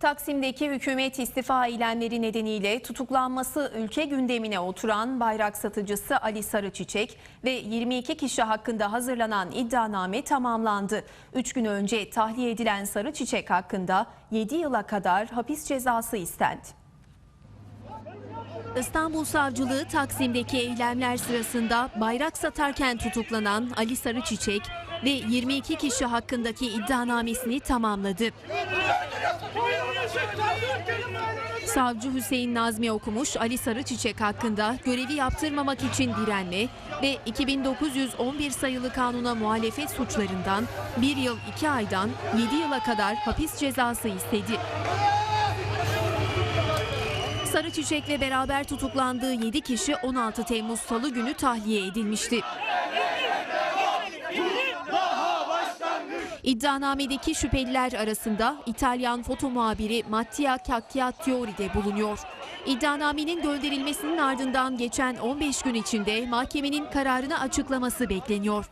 Taksim'deki hükümet istifa eylemleri nedeniyle tutuklanması ülke gündemine oturan bayrak satıcısı Ali Sarıçiçek ve 22 kişi hakkında hazırlanan iddianame tamamlandı. 3 gün önce tahliye edilen Sarıçiçek hakkında 7 yıla kadar hapis cezası istendi. İstanbul Savcılığı Taksim'deki eylemler sırasında bayrak satarken tutuklanan Ali Sarıçiçek ve 22 kişi hakkındaki iddianamesini tamamladı. Savcı Hüseyin Nazmi okumuş Ali Sarıçiçek hakkında görevi yaptırmamak için direnme ve 2911 sayılı kanuna muhalefet suçlarından 1 yıl 2 aydan 7 yıla kadar hapis cezası istedi. Sarıçiçek'le beraber tutuklandığı 7 kişi 16 Temmuz Salı günü tahliye edilmişti. İddianamedeki şüpheliler arasında İtalyan foto muhabiri Mattia Cacchiattiori de bulunuyor. İddianamenin gönderilmesinin ardından geçen 15 gün içinde mahkemenin kararını açıklaması bekleniyor.